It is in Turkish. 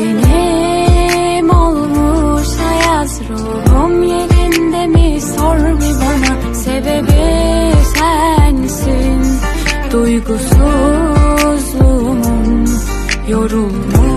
benim olmuş hayat ruhum yerinde mi? Sor bir bana sebebi sensin. Duygusuzluğumun yorulmuş